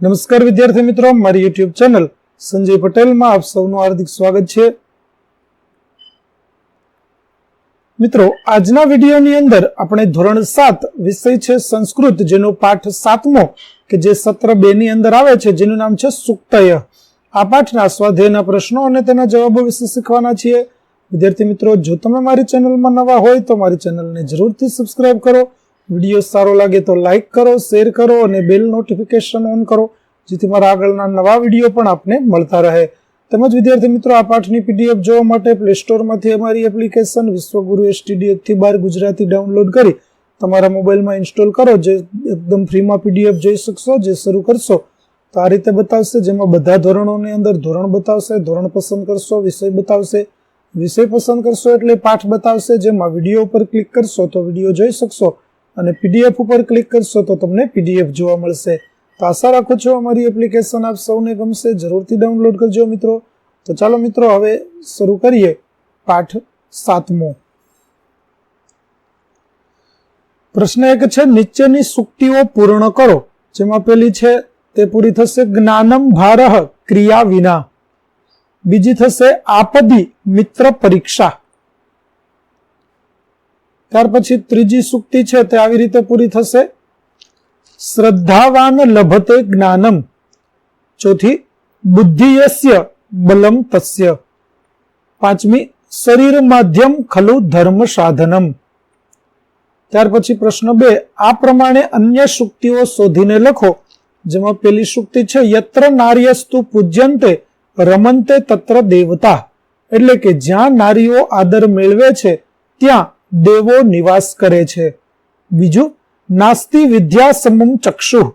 નમસ્કાર વિદ્યાર્થી મિત્રો, મારી યુટ્યુબ ચેનલ સંજય પટેલમાં આપ સૌનું હાર્દિક સ્વાગત છે. મિત્રો, આજના વિડીયોની અંદર આપણે ધોરણ સાત વિષય છે સંસ્કૃત, જેનો પાઠ સાતમો કે જે સત્ર બે ની અંદર આવે છે, જેનું નામ છે સુક્તય. આ પાઠના સ્વાધ્યાયના પ્રશ્નો અને તેના જવાબો વિશે શીખવાના છીએ. વિદ્યાર્થી મિત્રો, જો તમે મારી ચેનલમાં નવા હોય તો મારી ચેનલને જરૂરથી સબસ્ક્રાઇબ કરો. વીડિયો સારો લાગે તો લાઇક કરો શેર કરો અને બેલ નોટિફિકેશન ઓન કરો, જેથી મારા આગળના નવા વીડિયો પણ આપને મળતા રહે. તેમજ વિદ્યાર્થી મિત્રો, આ પાઠની પીડીએફ જોવા માટે પ્લે સ્ટોરમાંથી અમારી એપ્લિકેશન વિશ્વગુરુ એસટીડીએફથી બહાર ગુજરાતી ડાઉનલોડ કરી તમારા મોબાઈલમાં ઇન્સ્ટોલ કરો, જે એકદમ ફ્રીમાં પીડીએફ જોઈ શકશો, જે શરૂ કરશો. તો આ રીતે બતાવશે, જેમાં બધા ધોરણોની અંદર ધોરણ બતાવશે, ધોરણ પસંદ કરશો, વિષય બતાવશે, વિષય પસંદ કરશો એટલે પાઠ બતાવશે, જેમાં વીડિયો ઉપર ક્લિક કરશો તો વીડિયો જોઈ શકશો. અને પીડીએફ ઉપર ક્લિક કરશો તો તમને પીડીએફ જોવા મળશે. તો આશા રાખું છું અમારી એપ્લિકેશન આપ સૌને ગમશે. જરૂરથી ડાઉનલોડ કરજો મિત્રો. તો ચાલો મિત્રો, હવે શરૂ કરીએ પાઠ સાતમો. પ્રશ્ન એક છે, નીચેની સુક્તિઓ પૂર્ણ કરો. જેમાં પેલી છે, તે પૂરી થશે જ્ઞાનમ ભારહ ક્રિયા વિના. બીજી થશે આપદી મિત્ર પરીક્ષા. ત્યાર પછી ત્રીજી સુક્તિ છે તે આવી રીતે પૂરી થશે. શ્રદ્ધાવાન લભતે જ્ઞાનમ. ચોથી, બુદ્ધિયસ્ય બલમ તસ્ય. પાંચમી, શરીર માધ્યમ ખલુ ધર્મ સાધનમ. ત્યાર પછી પ્રશ્ન બે, આ પ્રમાણે અન્ય સુક્તિઓ શોધીને લખો. જેમાં પેલી સુક્તિ છે, યત્ર નાર્યસ્તુ પૂજ્યંતે રમંતે તત્ર દેવતા. એટલે કે જ્યાં નારીઓ આદર મેળવે છે, ત્યાં દેવો નિવાસ કરે છે. બીજું, નાસ્તિ વિદ્યા સમમ ચક્ષુ,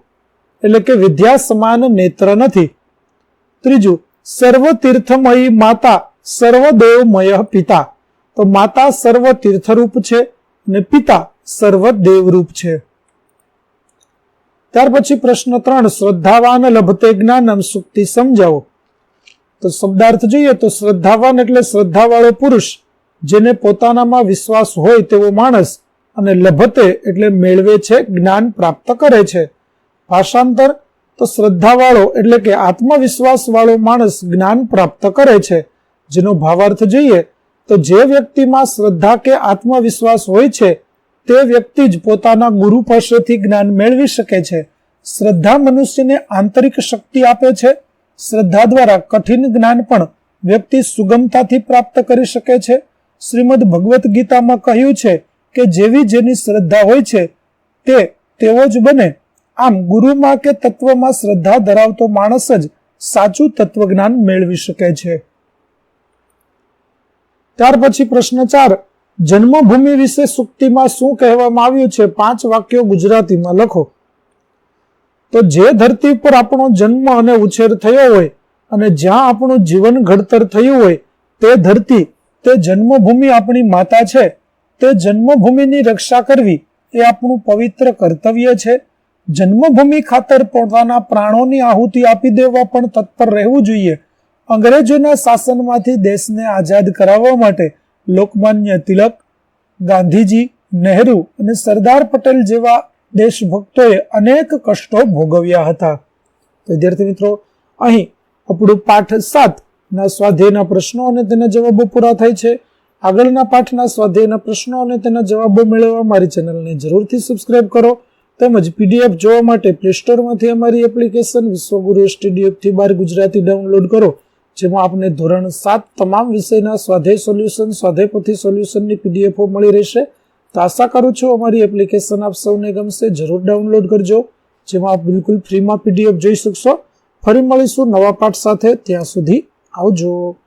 એટલે કે વિદ્યા સમાન નેત્ર નથી. ત્રીજું, સર્વ તીર્થમયી માતા, સર્વદેવમય પિતા. તો માતા સર્વ તીર્થરૂપ છે અને પિતા સર્વ દેવરૂપ છે. ત્યાર પછી પ્રશ્ન ત્રણ, શ્રદ્ધાવાન લભતે જ્ઞાનમ સુક્તિ સમજાવો. તો શબ્દાર્થ જોઈએ તો શ્રદ્ધાવાન એટલે શ્રદ્ધાવાળો પુરુષ. જેને પોતાનામાં વિશ્વાસ હોય તેવો માણસ અને લભતે એટલે મેળવે છે જ્ઞાન પ્રાપ્ત કરે છે. ભાષાંતર તો શ્રદ્ધાવાળો એટલે કે આત્મવિશ્વાસવાળો માણસ જ્ઞાન પ્રાપ્ત કરે છે. જેનો ભાવાર્થ જોઈએ તો જે વ્યક્તિમાં શ્રદ્ધા કે આત્મવિશ્વાસ હોય છે, તે વ્યક્તિ જ પોતાના ગુરુ પાસેથી જ્ઞાન મેળવી શકે છે. શ્રદ્ધા મનુષ્યને આંતરિક શક્તિ આપે છે. શ્રદ્ધા દ્વારા કઠિન જ્ઞાન પણ વ્યક્તિ સુગમતાથી પ્રાપ્ત કરી શકે છે. શ્રીમદ ભગવદ્ ગીતામાં કહ્યું છે કે જેવી જેની શ્રદ્ધા હોય છે, તે તેવો જ બને. આમ ગુરુમાં કે તત્વમાં શ્રદ્ધા ધરાવતો માણસ જ સાચું તત્વજ્ઞાન મેળવી શકે છે. ત્યાર પછી પ્રશ્ન ચાર. જન્મભૂમિ વિશે સુક્તિમાં શું કહેવામાં આવ્યું છે? પાંચ વાક્યો ગુજરાતીમાં લખો. તો જે ધરતી પર આપણો જન્મ અને ઉછેર થયો હોય અને જ્યાં આપણું જીવન ઘડતર થયું હોય, તે ધરતી તે જન્મભૂમિ આપણી માતા છે. તે જન્મભૂમિની રક્ષા કરવી એ આપણું પવિત્ર કર્તવ્ય છે. જન્મભૂમિ ખાતર પોતાના પ્રાણોની આહુતિ આપી દેવા પણ તત્પર રહેવું જોઈએ. અંગ્રેજોના શાસનમાંથી દેશને આઝાદ કરાવવા માટે લોકમાન્ય તિલક, ગાંધીજી, નહેરુ અને સરદાર પટેલ જેવા દેશભક્તોએ અનેક કષ્ટો ભોગવ્યા હતા. વિદ્યાર્થી મિત્રો, અહીં આપણું પાઠ સાત ના સ્વાધ્યાયના પ્રશ્નો અને તેના જવાબો પૂરા થાય છે. આગળના પાઠના સ્વાધ્યાયના પ્રશ્નો અને તેના જવાબો મેળવવા મારી ચેનલને જરૂરથી સબસ્ક્રાઇબ કરો. તેમજ પીડીએફ જોવા માટે પ્લે સ્ટોરમાંથી અમારી એપ્લિકેશન વિશ્વગુરુ સ્ટુડિયોથી બાર ગુજરાતી ડાઉનલોડ કરો, જેમાં આપને ધોરણ સાત તમામ વિષયના સ્વાધ્યાય સોલ્યુશન સ્વાધ્યાયપોથી સોલ્યુશનની પીડીએફો મળી રહેશે. તો આશા કરું છું અમારી એપ્લિકેશન આપ સૌને ગમશે. જરૂર ડાઉનલોડ કરજો, જેમાં આપ બિલકુલ ફ્રીમાં પીડીએફ જોઈ શકશો. ફરી મળીશું નવા પાઠ સાથે. ત્યાં સુધી áudio.